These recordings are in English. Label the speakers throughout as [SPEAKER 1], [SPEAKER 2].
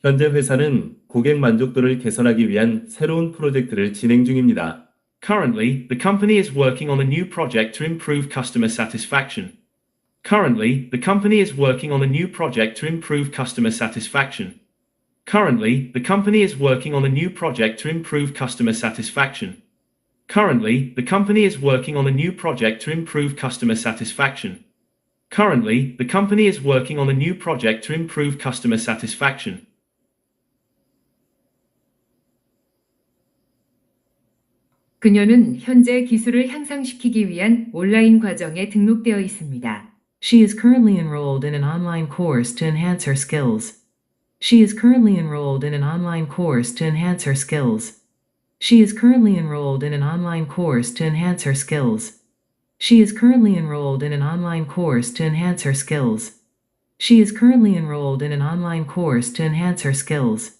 [SPEAKER 1] 현재 회사는 고객 만족도를 개선하기 위한 새로운 프로젝트를 진행 중입니다.
[SPEAKER 2] Currently, the company is working on a new project to improve customer satisfaction. Currently, the company is working on a new project to improve customer satisfaction. Currently, the company is working on a new project to improve customer satisfaction. Currently, the company is working on a new project to improve customer satisfaction. Currently, the company is working on a new project to improve customer satisfaction.
[SPEAKER 3] 그녀는 현재 기술을 향상시키기 위한 온라인 과정에 등록되어 있습니다.
[SPEAKER 4] She is currently enrolled in an online course to enhance her skills. She is currently enrolled in an online course to enhance her skills. She is currently enrolled in an online course to enhance her skills. She is currently enrolled in an online course to enhance her skills. She is currently enrolled in an online course to enhance her skills.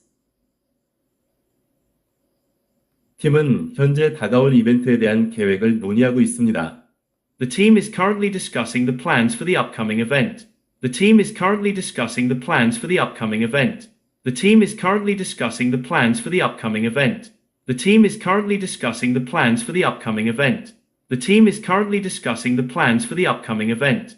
[SPEAKER 1] 팀은 현재 다가올 이벤트에 대한 계획을 논의하고 있습니다.
[SPEAKER 2] The team is currently discussing the plans for the upcoming event. The team is currently discussing the plans for the upcoming event. The team is currently discussing the plans for the upcoming event. The team is currently discussing the plans for the upcoming event. The team is currently discussing the plans for the upcoming event.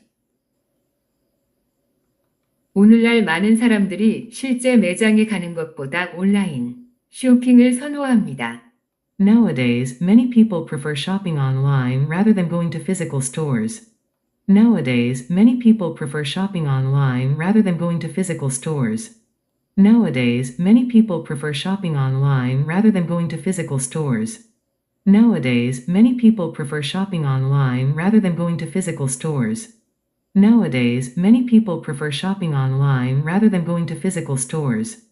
[SPEAKER 3] 오늘날 많은 사람들이 실제 매장에 가는 것보다 온라인 쇼핑을 선호합니다.
[SPEAKER 4] Nowadays, many people prefer shopping online rather than going to physical stores. Nowadays, many people prefer shopping online rather than going to physical stores. Nowadays, many people prefer shopping online rather than going to physical stores. Nowadays, many people prefer shopping online rather than going to physical stores. Nowadays, many people prefer shopping online rather than going to physical stores.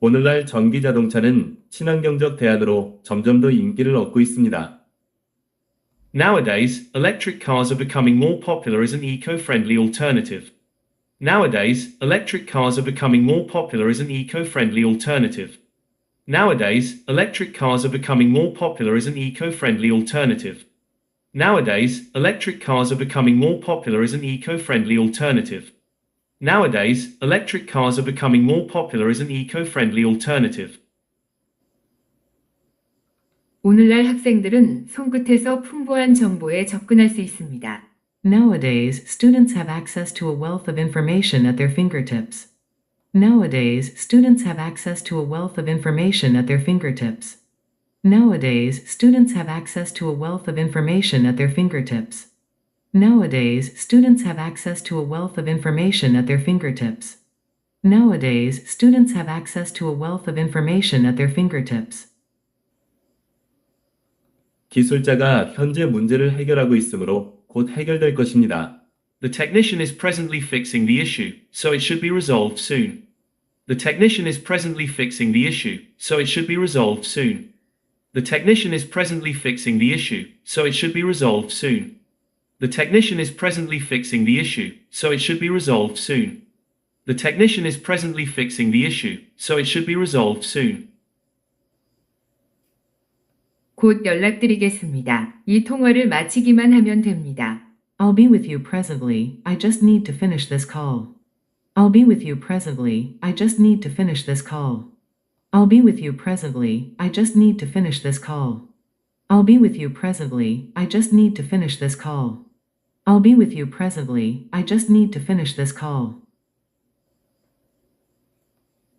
[SPEAKER 1] 오늘날 전기 자동차는 친환경적 대안으로 점점 더 인기를 얻고 있습니다.
[SPEAKER 2] Nowadays, electric cars are becoming more popular as an eco-friendly alternative. Nowadays, electric cars are becoming more popular as an eco-friendly alternative. Nowadays, electric cars are becoming more popular as an eco-friendly alternative. Nowadays, electric cars are becoming more popular as an eco-friendly alternative. Nowadays, electric cars are becoming more popular as an eco-friendly alternative.
[SPEAKER 3] 오늘날 학생들은 손끝에서 풍부한 정보에 접근할 수 있습니다.
[SPEAKER 4] Nowadays, students have access to a wealth of information at their fingertips. Nowadays, students have access to a wealth of information at their fingertips. Nowadays, students have access to a wealth of information at their fingertips. Nowadays, students have access to a wealth of information at their fingertips. Nowadays, students have access to a wealth of information at their fingertips.
[SPEAKER 1] 기술자가 현재 문제를 해결하고 있으므로 곧 해결될 것입니다.
[SPEAKER 2] The technician is presently fixing the issue, so it should be resolved soon. The technician is presently fixing the issue, so it should be resolved soon. The technician is presently fixing the issue, so it should be resolved soon. The technician is presently fixing the issue, so it should be resolved soon. The technician is presently fixing the issue, so it should be resolved soon.
[SPEAKER 3] 곧 연락드리겠습니다. 이 통화를 마치기만 하면 됩니다.
[SPEAKER 4] I'll be with you presently, I just need to finish this call. I'll be with you presently, I just need to finish this call. I'll be with you presently, I just need to finish this call. I'll be with you presently, I just need to finish this call. I'll be with you presently, I just need to finish this call.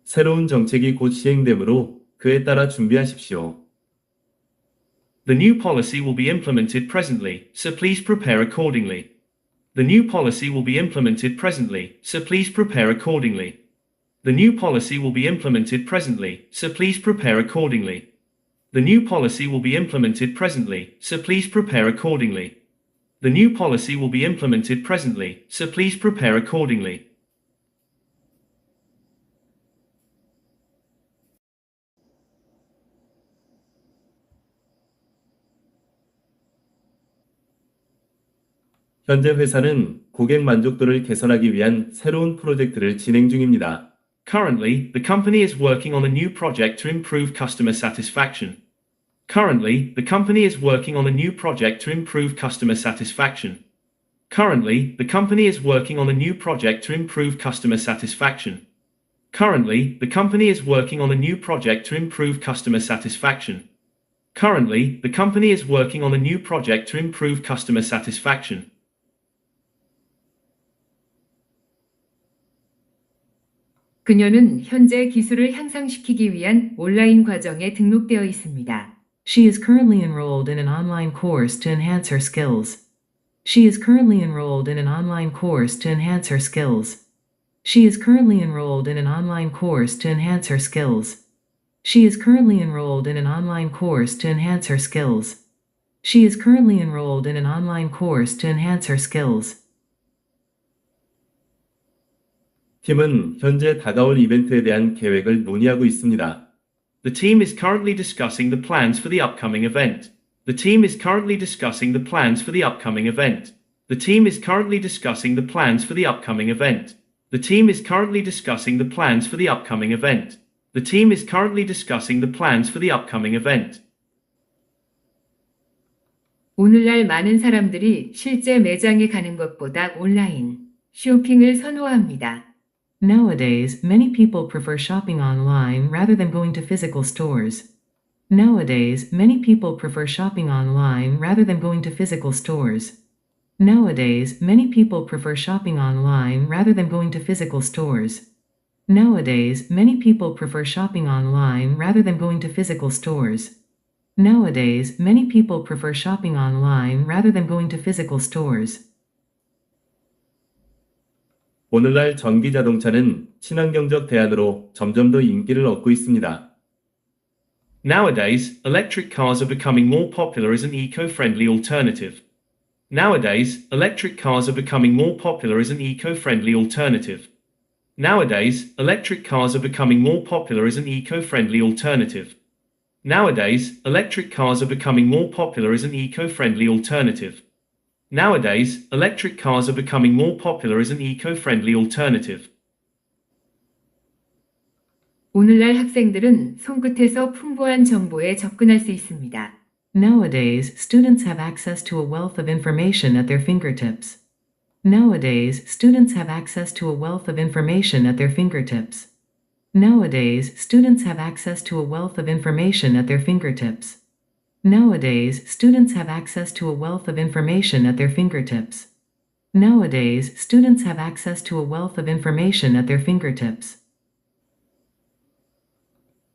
[SPEAKER 1] 새로운 정책이 곧 시행되므로 그에 따라 준비하십시오.
[SPEAKER 2] The new policy will be implemented presently, so please prepare accordingly. The new policy will be implemented presently, so please prepare accordingly. The new policy will be implemented presently, so please prepare accordingly. The new policy will be implemented presently, so please prepare accordingly. The new policy will be implemented presently, so please prepare accordingly.
[SPEAKER 1] 현재 회사는 고객 만족도를 개선하기 위한 새로운 프로젝트를 진행 중입니다.
[SPEAKER 2] Currently, the company is working on a new project to improve customer satisfaction. Currently, the company is working on a new project to improve customer satisfaction. Currently, the company is working on a new project to improve customer satisfaction. Currently, the company is working on a new project to improve customer satisfaction. Currently, the company is working on a new project to improve customer satisfaction.
[SPEAKER 3] 그녀는 현재 기술을 향상시키기 위한 온라인 과정에 등록되어 있습니다.
[SPEAKER 4] She is currently enrolled in an online course to enhance her skills. She is currently enrolled in an online course to enhance her skills. She is currently enrolled in an online course to enhance her skills. She is currently enrolled in an online course to enhance her skills. She is currently enrolled in an online course to enhance her skills.
[SPEAKER 1] 팀은 현재 다가올 이벤트에 대한 계획을 논의하고 있습니다.
[SPEAKER 2] The team is currently discussing the plans for the upcoming event. The team is currently discussing the plans for the upcoming event. The team is currently discussing the plans for the upcoming event. The team is currently discussing the plans for the upcoming event. The team is currently discussing the plans for the upcoming event.
[SPEAKER 3] 오늘날 많은 사람들이 실제 매장에 가는 것보다 온라인 쇼핑을 선호합니다.
[SPEAKER 4] Nowadays, many people prefer shopping online rather than going to physical stores. Nowadays, many people prefer shopping online rather than going to physical stores. Nowadays, many people prefer shopping online rather than going to physical stores. Nowadays, many people prefer shopping online rather than going to physical stores. Nowadays, many people prefer shopping online rather than going to physical stores.
[SPEAKER 1] 오늘날 전기 자동차는 친환경적 대안으로 점점 더 인기를 얻고 있습니다.
[SPEAKER 2] Nowadays, electric cars are becoming more popular as an eco-friendly alternative. Nowadays, electric cars are becoming more popular as an eco-friendly alternative. Nowadays, electric cars are becoming more popular as an eco-friendly alternative. Nowadays, electric cars are becoming more popular as an eco-friendly alternative. Nowadays, electric cars are becoming more popular as an eco-friendly alternative.
[SPEAKER 3] 오늘날 학생들은 손끝에서 풍부한 정보에 접근할 수 있습니다.
[SPEAKER 4] Nowadays, students have access to a wealth of information at their fingertips. Nowadays, students have access to a wealth of information at their fingertips. Nowadays, students have access to a wealth of information at their fingertips. Nowadays, students have access to a wealth of information at their fingertips. Nowadays, students have access to a wealth of information at their fingertips.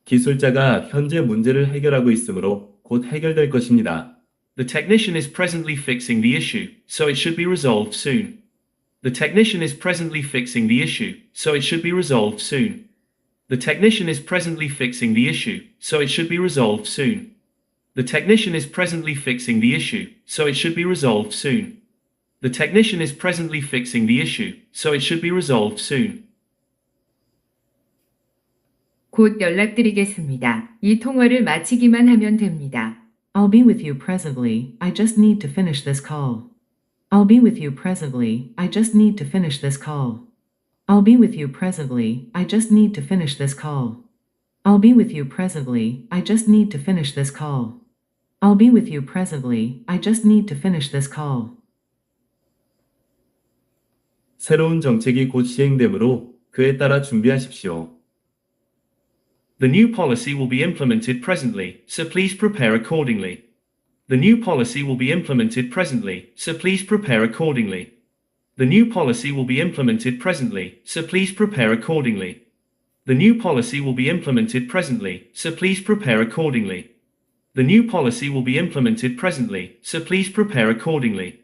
[SPEAKER 1] 기술자가 현재 문제를 해결하고 있으므로 곧 해결될 것입니다.
[SPEAKER 2] The technician is presently fixing the issue, so it should be resolved soon. The technician is presently fixing the issue, so it should be resolved soon. The technician is presently fixing the issue, so it should be resolved soon. The technician is presently fixing the issue, so it should be resolved soon. The technician is presently fixing the issue, so it should be resolved soon.
[SPEAKER 3] 곧 연락드리겠습니다. 이 통화를 마치기만 하면 됩니다.
[SPEAKER 4] I'll be with you presently, I just need to finish this call. I'll be with you presently, I just need to finish this call. I'll be with you presently, I just need to finish this call. I'll be with you presently, I just need to finish this call. I'll be with you presently, I just need to finish this call.
[SPEAKER 1] 새로운 정책이 곧 시행되므로 그에 따라 준비하십시오.
[SPEAKER 2] The new policy will be implemented presently, so please prepare accordingly. The new policy will be implemented presently, so please prepare accordingly. The new policy will be implemented presently, so please prepare accordingly. The new policy will be implemented presently, so please prepare accordingly. The new policy will be implemented presently, so please prepare accordingly.